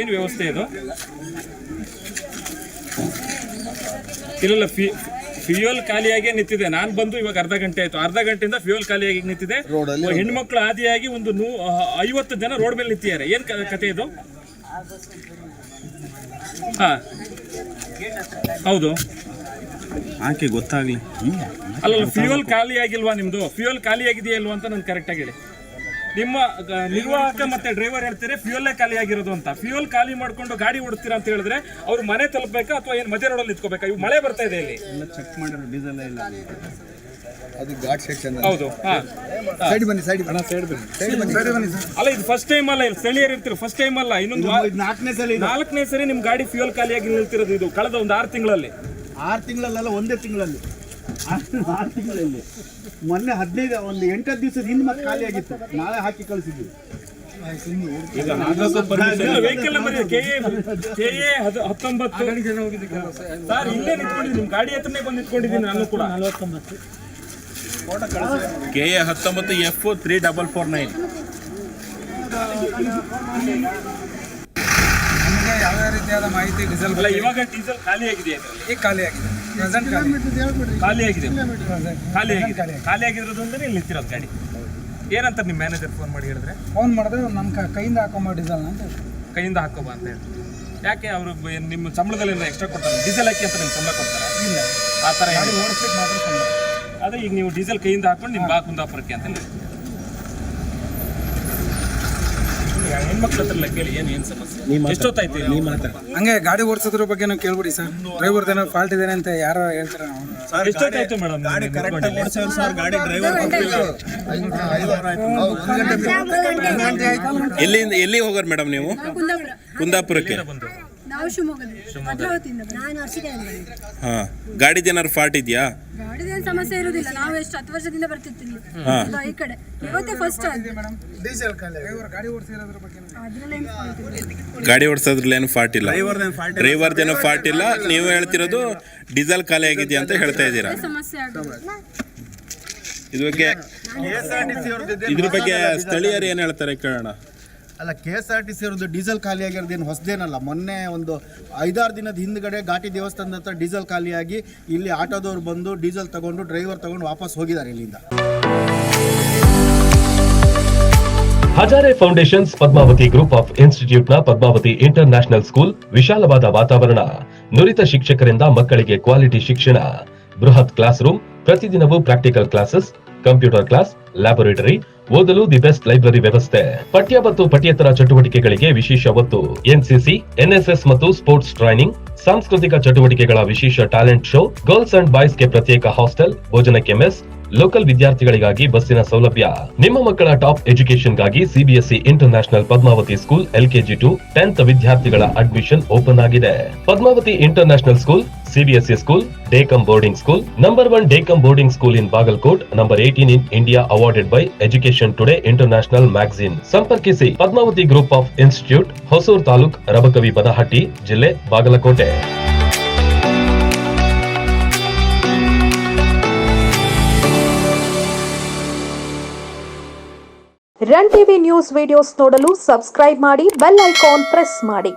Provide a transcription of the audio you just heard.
ಏನು ವ್ಯವಸ್ಥೆ ಇದು? ಇಲ್ಲ ಫ್ಯೂಯಲ್ ಖಾಲಿಯಾಗಿ ನಿಂತಿದೆ. ನಾನು ಬಂದು ಇವಾಗ ಅರ್ಧ ಗಂಟೆ ಆಯ್ತು. ಅರ್ಧ ಗಂಟೆಯಿಂದ ಫ್ಯೂಯಲ್ ಖಾಲಿಯಾಗಿ ನಿಂತಿದೆ. ಹೆಣ್ಮಕ್ಳು ಆದಿಯಾಗಿ ಒಂದು ನೂ ಐವತ್ತು ಜನ ರೋಡ್ ಮೇಲೆ ನಿಂತಿದ್ದಾರೆ. ಏನ್ ಕತೆ ಇದು? ಹಾ. ಹೌದು. ಆಕೆ ಗೊತ್ತಾಗ್ಲಿ. ಅಲ್ಲ ಫ್ಯೂಯಲ್ ಖಾಲಿ ಆಗಿಲ್ವಾ ನಿಮ್ದು? ಫ್ಯೂಯಲ್ ಖಾಲಿ ಆಗಿದೆಯಾ ಇಲ್ವಾ ಅಂತ ನಾನು ಕರೆಕ್ಟಾಗಿ ಹೇಳಿ. ನಿಮ್ಮ ನಿರ್ವಾಹಕ ಮತ್ತೆ ಡ್ರೈವರ್ ಹೇಳ್ತಾರೆ ಫ್ಯೂಯಲ್ಲೇ ಖಾಲಿ ಆಗಿರೋದು ಅಂತ. ಫ್ಯೂಯಲ್ ಖಾಲಿ ಮಾಡ್ಕೊಂಡು ಗಾಡಿ ಓಡಿಸ್ತೀರಾ ಅಂತ ಹೇಳಿದ್ರೆ ಅವ್ರು ಮನೆ ತಲುಪಬೇಕಾ ಅಥವಾ ಏನು ಮಧ್ಯ ರೋಡಲ್ಲಿ ನಿಂತ್ಕೋಬೇಕಾ? ಇವು ಮಳೆ ಬರ್ತಾ ಇದೆ ಇಲ್ಲಿ. ಎಲ್ಲ ಚೆಕ್ ಮಾಡಿರೋ ಡೀಸೆಲ್ ಇಲ್ಲ ಅದು ಘಾಟ್ ಸೆಕ್ಷನ್ ಹೌದು ಹಾಂ. ಸೈಡ್ ಬನ್ನಿ ಸೈಡ್ ಬನ್ನಿ. ಸೈಡ್ ಬನ್ನಿ. ಸೈಡ್ ಬನ್ನಿ. ಸೈಡ್ ಬನ್ನಿ ಅಲ್ಲ ಇದು ಫಸ್ಟ್ ಟೈಮ್ ಅಲ್ಲ ಇಲ್ಲಿ ಸ್ಥಳೀಯರು ಇರ್ತೀರಿ ಫಸ್ಟ್ ಟೈಮ್ ಅಲ್ಲ. ಇನ್ನೊಂದು ನಾಲ್ಕನೇ ಸಲ ನಾಲ್ಕನೇ ಸರಿ ನಿಮ್ಮ ಗಾಡಿ ಫ್ಯೂಯಲ್ ಖಾಲಿಯಾಗಿ ನಿಲ್ತಿರೋದು ಇದು ಕಳೆದ ಒಂದು ಆರು ತಿಂಗಳಲ್ಲಿ. ಆರು ತಿಂಗಳಲ್ಲ ಒಂದೇ ತಿಂಗಳಲ್ಲಿ. ಆರು ತಿಂಗಳಲ್ಲಿ ಮೊನ್ನೆ ಹದಿನೈದು ಒಂದು ಎಂಟತ್ತು ದಿವಸದ ಹಿಂದೆ ಮತ್ತೆ ಖಾಲಿ ಆಗಿತ್ತು. ನಾಳೆ ಹಾಕಿ ಕಳಿಸಿದ್ವಿ. Vehicle number K A K A ಹತ್ತೊಂಬತ್ತು. ಸರ್ ಇಲ್ಲೇ ನಿಂತ್ಕೊಂಡಿದ್ದೀನಿ. ನಿಮ್ ಗಾಡಿ ಹತ್ರನೇ ಬಂದು ನಿಂತ್ಕೊಂಡಿದ್ದೀನಿ ನಾನು ಕೂಡ. ಕೆ ಎ ಹತ್ತೊಂಬತ್ತು F three double four nine. ನಮಗೆ ಯಾವ ರೀತಿಯಾದ ಮಾಹಿತಿ ಡೀಸೆಲ್ ಇವಾಗ ಡೀಸೆಲ್ ಖಾಲಿ ಆಗಿದೆ. ಈಗ ಖಾಲಿ ಆಗಿದೆ. ಪ್ರೆಸೆಂಟ್ ಖಾಲಿ. ಖಾಲಿ ಆಗಿದೆ. ಖಾಲಿ ಆಗಿದೆ. ಖಾಲಿ. ಆಗಿರೋದ್ರಿಂದ ಇಲ್ಲಿ ನಿಂತಿರೋದು ಗಾಡಿ. ಏನಂತ ನಿಮ್ಮ ಮ್ಯಾನೇಜರ್ ಫೋನ್ ಮಾಡಿ ಹೇಳಿದ್ರೆ? ಫೋನ್ ಮಾಡಿದ್ರೆ ನಮ್ಮ ಕೈಯಿಂದ ಹಾಕೊಂಬ ಡೀಸೆಲ್ ಅಂತ ಕೈಯಿಂದ ಹಾಕೋಬ ಅಂತ ಹೇಳಿ ಯಾಕೆ ಅವರು ನಿಮ್ಮ ಸಂಬಳದಲ್ಲಿ ಎಕ್ಸ್ಟ್ರಾ ಕೊಡ್ತಾರೆ? ಡೀಸೆಲ್ ಹಾಕಿ ಅಂತ ನಿಮ್ಮ ಸಂಬಳ ಕೊಡ್ತಾರೆ? ಇಲ್ಲ. ಆ ಥರ ಓಡಿಸ್ಲಿಕ್ಕೆ ಮಾತ್ರ ಸಂಬಳ. ಅದೇ ಈಗ ನೀವು ಡೀಸೆಲ್ ಕೈಯಿಂದ ಹಾಕೊಂಡು ನಿಮ್ಮ ಬಾ ಕುಂದಾಪುರಕ್ಕೆ ಅಂತ ಹೇಳಿ ಹೆಣ್ಮಕ್ಳ ಹತ್ರ ಎಲ್ಲ ಕೇಳಿ ಏನು ಏನು ಸಮಸ್ಯೆ? ಎಷ್ಟೊತ್ತಾಯ್ತು ಇಲ್ಲಿ? ಹಂಗೆ ಗಾಡಿ ಓಡಿಸೋದ್ರ ಬಗ್ಗೆನೂ ಕೇಳ್ಬಿಡಿ ಸರ್. ಡ್ರೈವರ್ ಏನೋ ಫಾಲ್ಟ್ ಇದೆ ಅಂತ ಯಾರೋ ಹೇಳ್ತಾರೆ ನಾವು ಎಷ್ಟೊತ್ತಾಯ್ತು ಮೇಡಮ್ ಗಾಡಿ ಕರೆಕ್ಟ್ ಸರ್ ಗಾಡಿ ಡ್ರೈವರ್ ಎಲ್ಲಿಂದ ಎಲ್ಲಿ ಹೋಗೋರು ಮೇಡಮ್ ನೀವು? ಕುಂದಾಪುರಕ್ಕೆ? ಕುಂದಾಪುರಕ್ಕೆ ನಾವು ಭದ್ರಾವತಿಯಿಂದ ನಾನು ಹಾ. ಗಾಡಿದ ಏನಾದ್ರು ಫಾಲ್ಟ್ ಇದೆಯಾ? ಗಾಡಿದೇನು ಸಮಸ್ಯೆ ಇರುವುದಿಲ್ಲ ನಾವು ಎಷ್ಟು ಹತ್ತು ವರ್ಷದಿಂದ ಬರ್ತಿರ್ತೀವಿ. ಇದು ಈ ಕಡೆ. ಇವತ್ತೇ ಫಸ್ಟ್ ಡೀಸೆಲ್ ಖಾಲಿ ಡ್ರೈವರ್ ಗಾಡಿ ಓಡಿಸಿರೋದ್ರ ಬಗ್ಗೆ ಗಾಡಿ ಓಡಿಸೋದ್ರಲ್ಲಿ ಏನು ಫಾಲ್ಟ್ ಇಲ್ಲ. ಡ್ರೈವರ್ದೇನೋ ಫಾಲ್ಟ್ ಇಲ್ಲ. ನೀವು ಹೇಳ್ತಿರೋದು ಡೀಸೆಲ್ ಖಾಲಿ ಆಗಿದೆ ಅಂತ ಹೇಳ್ತಾ ಇದ್ದೀರಾ? ಸಮಸ್ಯೆ ಆಗೋದು ಇದ್ರ ಬಗ್ಗೆ ಇದ್ರ ಬಗ್ಗೆ ಸ್ಥಳೀಯರು ಏನು ಹೇಳ್ತಾರೆ ಕೇಳೋಣ. ಅಲ್ಲ K S R T C ಅವ್ರದ್ದು ಡೀಸೆಲ್ ಖಾಲಿ ಆಗಿರೋದೇನು ಹೊಸದೇನಲ್ಲ, ಮೊನ್ನೆ ಒಂದು ಐದಾರು ದಿನದ ಹಿಂದ್ಗಡೆ ಘಾಟಿ ದೇವಸ್ಥಾನದ ಹತ್ರ ಡೀಸೆಲ್ ಖಾಲಿಯಾಗಿ ಇಲ್ಲಿ ಆಟೋದವ್ರು ಬಂದು ಡೀಸೆಲ್ ತಗೊಂಡು ಡ್ರೈವರ್ ತಗೊಂಡು ವಾಪಸ್ ಹೋಗಿದ್ದಾರೆ ಇಲ್ಲಿಂದ. Hazare foundations Padmavati group of ಇನ್ಸ್ಟಿಟ್ಯೂಟ್ನ Padmavati international school ವಿಶಾಲವಾದ ವಾತಾವರಣ, ನುರಿತ ಶಿಕ್ಷಕರಿಂದ ಮಕ್ಕಳಿಗೆ ಕ್ವಾಲಿಟಿ ಶಿಕ್ಷಣ, ಬೃಹತ್ ಕ್ಲಾಸ್ ರೂಮ್, ಪ್ರತಿದಿನವೂ practical classes, computer class, laboratory ಓದಲು ದಿ ಬೆಸ್ಟ್ ಲೈಬ್ರರಿ ವ್ಯವಸ್ಥೆ. ಪಠ್ಯ ಮತ್ತು ಪಠ್ಯೇತರ ಚಟುವಟಿಕೆಗಳಿಗೆ ವಿಶೇಷ ಒತ್ತು. ಎನ್ಸಿಸಿ ಎನ್ಎಸ್ಎಸ್ ಮತ್ತು ಸ್ಪೋರ್ಟ್ಸ್ ಟ್ರೈನಿಂಗ್, ಸಾಂಸ್ಕೃತಿಕ ಚಟುವಟಿಕೆಗಳ ವಿಶೇಷ ಟ್ಯಾಲೆಂಟ್ ಶೋ, ಗರ್ಲ್ಸ್ ಅಂಡ್ ಬಾಯ್ಸ್ಗೆ ಪ್ರತ್ಯೇಕ ಹಾಸ್ಟೆಲ್, ಭೋಜನಕ್ಕೆ ಮೆಸ್, ಲೋಕಲ್ ವಿದ್ಯಾರ್ಥಿಗಳಿಗಾಗಿ ಬಸ್ಸಿನ ಸೌಲಭ್ಯ. ನಿಮ್ಮ ಮಕ್ಕಳ top ಎಜುಕೇಶನ್ಗಾಗಿ CBSE international Padmavati school LKG to, tenth ವಿದ್ಯಾರ್ಥಿಗಳ ಅಡ್ಮಿಷನ್ ಓಪನ್ ಆಗಿದೆ. Padmavati international school CBSE school day cum boarding school number one day cum boarding school in Bagalkot number eighteen in India awarded by education today international magazine ಸಂಪರ್ಕಿಸಿ Padmavati group of institute Hosur taluk Rabakavi Banahatti ಜಿಲ್ಲೆ Bagalkote Run TV news videos ನೋಡಲು subscribe ಮಾಡಿ bell icon press ಮಾಡಿ.